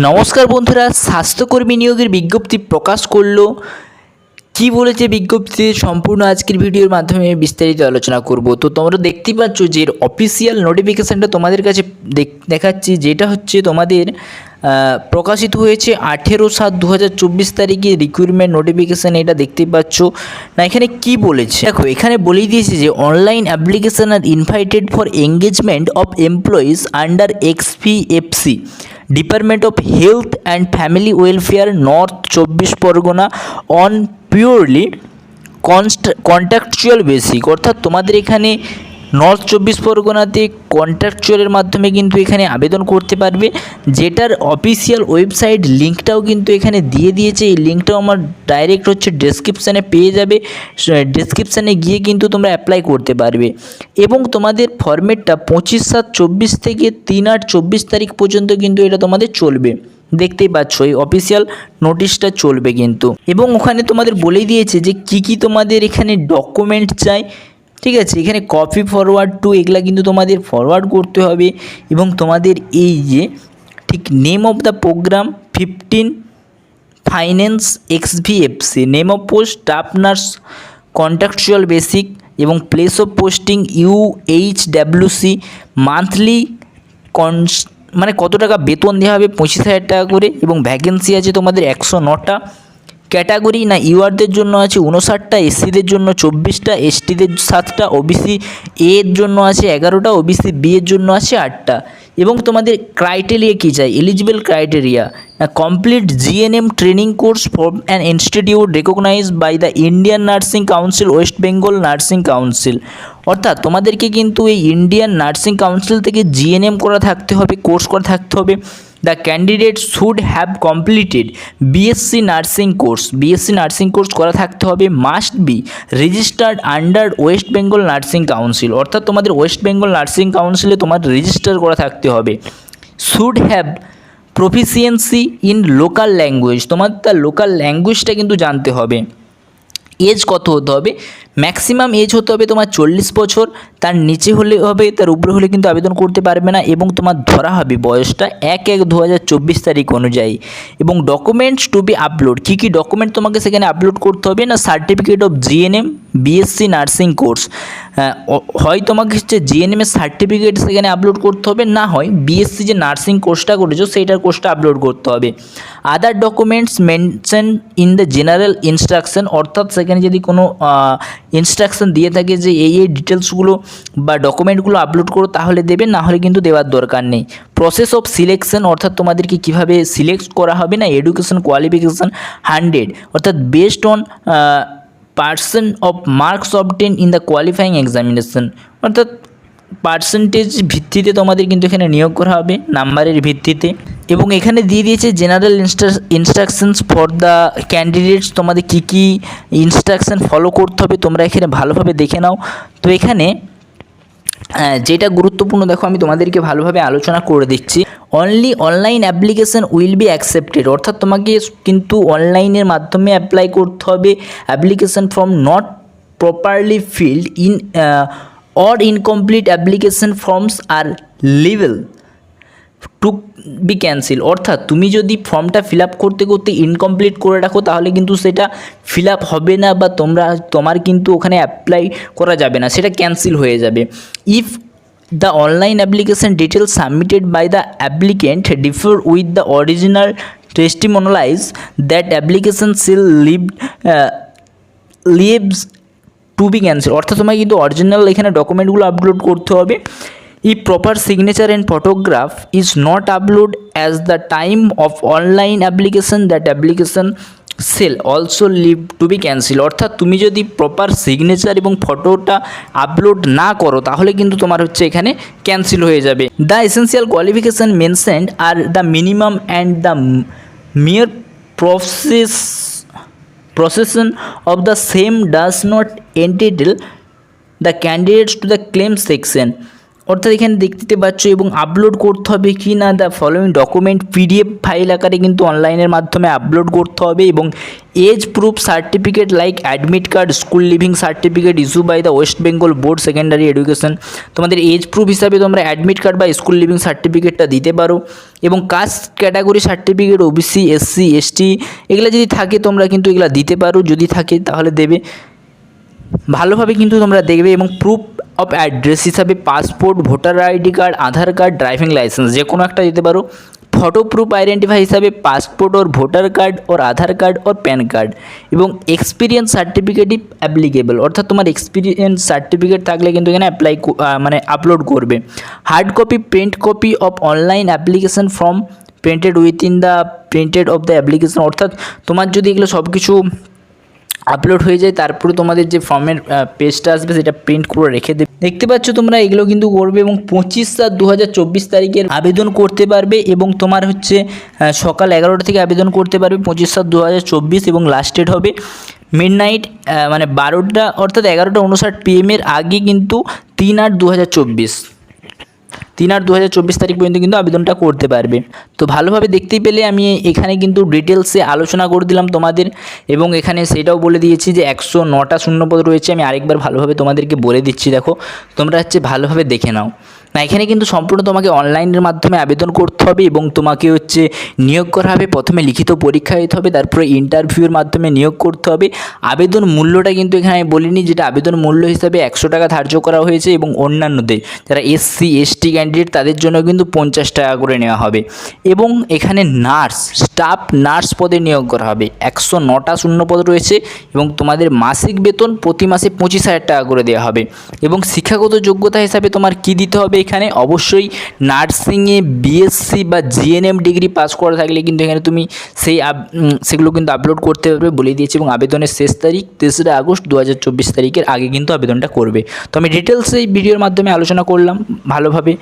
নমস্কার বন্ধুরা, স্বাস্থ্যকর্মী নিয়োগের বিজ্ঞপ্তি প্রকাশ করল। কি বলেছে বিজ্ঞপ্তিতে সম্পূর্ণ আজকের ভিডিওর মাধ্যমে বিস্তারিত আলোচনা করব। তো তোমরা দেখতেই পাচ্ছ যে এর অফিসিয়াল নোটিফিকেশানটা তোমাদের কাছে দেখ- দেখাচ্ছি। যেটা হচ্ছে তোমাদের প্রকাশিত হয়েছে আঠেরো সাত দু তারিখে রিক্রুটমেন্ট নোটিফিকেশান এটা দেখতে পাচ্ছ। না, এখানে কি বলেছে? দেখো, এখানে বলেই দিয়েছে যে online application are invited for engagement of employees under XPFC department of health and family welfare north চব্বিশ Pargana on purely const contractual basis অর্থাৎ তোমাদের এখানে নর্থ চব্বিশ পরগনাতে কন্ট্রাকচুয়ালের মাধ্যমে কিন্তু এখানে আবেদন করতে পারবে। যেটার অফিসিয়াল ওয়েবসাইট লিঙ্কটাও কিন্তু এখানে দিয়ে দিয়েছে। এই লিঙ্কটাও আমার ডাইরেক্ট হচ্ছে ডেসক্রিপশানে পেয়ে যাবে। ডেসক্রিপশানে গিয়ে কিন্তু তোমরা অ্যাপ্লাই করতে পারবে। এবং তোমাদের ফরম্যাটটা পঁচিশ সাত চব্বিশ থেকে তিন আট চব্বিশ তারিখ পর্যন্ত কিন্তু এটা তোমাদের চলবে। দেখতেই পাচ্ছ, এই অফিসিয়াল নোটিশটা চলবে কিন্তু। এবং ওখানে তোমাদের বলেই দিয়েছে যে কি কি তোমাদের এখানে ডকুমেন্ট চাই। ঠিক আছে, এখানে কপি ফরওয়ার্ড টু এগুলা কিন্তু তোমাদের ফরওয়ার্ড করতে হবে এবং তোমাদের এই যে ঠিক name of the programme fifteen finance XVFC name of post staff nurse contractual basis এবং place of posting U H WC monthly cons মানে কত টাকা বেতন দেওয়া হবে? পঁচিশ হাজার টাকা করে এবং ভ্যাকেন্সি আছে তোমাদের একশো নটা। ক্যাটাগরি না ইউআরদের জন্য আছে উনষাটটা এসসিদের জন্য চব্বিশটা, এসটিদের সাতটা, ওবিসি এর জন্য আছে এগারোটা, ওবিসি বি এর জন্য আছে আটটা। এবং তোমাদের ক্রাইটেরিয়া কী চাই? এলিজিবল ক্রাইটেরিয়া না complete GNM training course from an institute recognise by the Indian nursing council west Bengal nursing council অর্থাৎ তোমাদেরকে কিন্তু এই ইন্ডিয়ান নার্সিং কাউন্সিল থেকে জিএনএম করা থাকতে হবে কোর্স করা থাকতে হবে। The candidate should have completed BSc nursing course BSc nursing course করা থাকতে হবে must be registered under west Bengal nursing council অর্থাৎ তোমাদের ওয়েস্ট বেঙ্গল নার্সিং কাউন্সিলে তোমার রেজিস্টার করা থাকতে হবে। Should have proficiency in local language তোমার তার লোকাল ল্যাঙ্গুয়েজটা কিন্তু জানতে হবে। এজ কত হতে হবে? ম্যাক্সিমাম এজ হতে হবে তোমার চল্লিশ বছর, তার নিচে হলে হবে, তার উপরে হলে কিন্তু আবেদন করতে পারবে না এবং তোমার ধরা হবে বয়সটা এক এক দু তারিখ অনুযায়ী। এবং ডকুমেন্টস টু বি আপলোড কী কী ডকুমেন্ট তোমাকে সেখানে আপলোড করতে হবে না certificate of GNM BSc nursing course. হয় তোমাকে হচ্ছে জিএনএম এর সার্টিফিকেট সেখানে আপলোড করতে হবে, না হয় বিএসসি যে নার্সিং কোর্সটা করেছ সেইটার কোর্সটা আপলোড করতে হবে। Other documents mention in the general instruction অর্থাৎ সেখানে যদি কোনো ইনস্ট্রাকশন দিয়ে থাকে যে এই এই ডিটেলসগুলো বা ডকুমেন্টগুলো আপলোড করো তাহলে দেবে, না হলে কিন্তু দেওয়ার দরকার নেই। প্রসেস অফ সিলেকশন অর্থাৎ তোমাদেরকে কীভাবে সিলেক্ট করা হবে না এডুকেশন কোয়ালিফিকেশান হান্ড্রেড অর্থাৎ based on percent of marks obtain in the qualifying examination অর্থাৎ পার্সেন্টেজ ভিত্তিতে তোমাদের কিন্তু এখানে নিয়োগ করা হবে নাম্বারের ভিত্তিতে। এবং এখানে দিয়ে দিয়েছে general instructions for the candidates তোমাদের কী কী ইনস্ট্রাকশন ফলো করতে হবে, তোমরা এখানে ভালোভাবে দেখে নাও। তো এখানে যেটা গুরুত্বপূর্ণ, দেখো আমি তোমাদেরকে ভালোভাবে আলোচনা করে দিচ্ছি। Only online application will be accepted অর্থাৎ তোমাকে কিন্তু অনলাইনের মাধ্যমে অ্যাপ্লাই করতে হবে application form not properly filled in or incomplete application forms are লিভেল to be cancel অর্থাৎ তুমি যদি ফর্মটা ফিল আপ করতে করতে ইনকমপ্লিট করে রাখো, তাহলে কিন্তু সেটা ফিল আপ হবে না বা তোমরা, তোমার কিন্তু ওখানে অ্যাপ্লাই করা যাবে না, সেটা ক্যান্সেল হয়ে যাবে। If the online application details submitted by the applicant differ with the original testimonials that application shall leave leaves to be cancel অর্থাৎ তোমাকে কিন্তু অরিজিনাল এখানে ডকুমেন্টগুলো আপলোড করতে হবে। If proper signature and photograph is not upload as the time of online application that application shall also leave to be cancel অর্থাৎ তুমি যদি প্রপার সিগনেচার এবং ফটোটা আপলোড না করো তাহলে কিন্তু তোমার হচ্ছে এখানে ক্যান্সেল হয়ে যাবে the essential qualification mentioned are the minimum and the mere process procession of the same does not entitle the candidates to the claim section অর্থাৎ এখানে দেখতে পাচ্ছ এবং আপলোড করতে হবে কি না the following document PDF file আকারে কিন্তু অনলাইনের মাধ্যমে আপলোড করতে হবে এবং age proof certificate like admit card school leaving certificate issue by the west Bengal board secondary education তোমাদের এজ প্রুফ হিসাবে তোমরা অ্যাডমিট কার্ড বা স্কুল লিভিং সার্টিফিকেটটা দিতে পারো এবং caste category certificate OBC SC ST এগুলো যদি থাকে তোমরা কিন্তু এগুলো দিতে পারো, যদি থাকে তাহলে দেবে। ভালোভাবে কিন্তু তোমরা দেখবে এবং প্রুফ অফ অ্যাড্রেস হিসাবে passport voter ID card Aadhaar card driving licence যে কোনো একটা দিতে পারো। ফটো প্রুফ আইডেন্টিফাই হিসাবে passport or voter card or Aadhaar card or PAN card এবং এক্সপিরিয়েন্স সার্টিফিকেটই অ্যাপ্লিকেবল অর্থাৎ তোমার এক্সপিরিয়েন্স সার্টিফিকেট থাকলে কিন্তু এখানে অ্যাপ্লাই মানে আপলোড করবে। Hard copy print copy of online application form printed with in the printed of the application অর্থাৎ তোমার যদি এগুলো সব কিছু আপলোড হয়ে যায়, তারপরে তোমাদের যে ফর্মের পেজটা আসবে, সেটা প্রিন্ট করে রেখে দেবে। দেখতে পাচ্ছ তোমরা, এগুলো কিন্তু করবে এবং পঁচিশ সাত দু তারিখের আবেদন করতে পারবে এবং তোমার হচ্ছে সকাল এগারোটা থেকে আবেদন করতে পারবে, পঁচিশ সাত দু এবং লাস্ট ডেট হবে মিড নাইট মানে বারোটা, অর্থাৎ এগারোটা উনষাট পিএমের আগে কিন্তু তিন আট দু তিন আর দু হাজার চব্বিশ তারিখ পর্যন্ত কিন্তু আবেদনটা করতে পারবে। তো ভালোভাবে দেখতেই পেলে আমি এখানে কিন্তু ডিটেলসে আলোচনা করে দিলাম তোমাদের এবং এখানে সেটাও বলে দিয়েছি যে একশো নটা শূন্যপদ রয়েছে। আমি আরেকবার ভালোভাবে তোমাদেরকে বলে দিচ্ছি, দেখো। তোমরা হচ্ছে ভালোভাবে দেখে নাও। না, এখানে কিন্তু সম্পূর্ণ তোমাকে অনলাইনের মাধ্যমে আবেদন করতে হবে এবং তোমাকে হচ্ছে নিয়োগ করা হবে। প্রথমে লিখিত পরীক্ষা দিতে হবে, তারপরে ইন্টারভিউর মাধ্যমে নিয়োগ করতে হবে। আবেদন মূল্যটা কিন্তু এখানে আমি বলিনি, যেটা আবেদন মূল্য হিসাবে একশো টাকা ধার্য করা হয়েছে এবং অন্যান্যদের, যারা এসসি এসটি ক্যান্ডিডেট তাদের জন্য কিন্তু পঞ্চাশ টাকা করে নেওয়া হবে। এবং এখানে নার্স স্টাফ নার্স পদে নিয়োগ করা হবে। একশো নটা শূন্য শূন্যপদ রয়েছে এবং তোমাদের মাসিক বেতন প্রতি মাসে পঁচিশ হাজার টাকা করে দেওয়া হবে। এবং শিক্ষাগত যোগ্যতা হিসাবে তোমার কি দিতে হবে? এখানে অবশ্যই নার্সিংয়ে বিএসসি বা জিএনএম ডিগ্রি পাস করা থাকলে কিন্তু এখানে তুমি সেই সেগুলো কিন্তু আপলোড করতে পারবে বলে দিয়েছি এবং আবেদনের শেষ তারিখ তেসরা আগস্ট দু হাজার চব্বিশ তারিখের আগে কিন্তু আবেদনটা করবে। তো আমি ডিটেলস এই ভিডিওর মাধ্যমে আলোচনা করলাম ভালোভাবে।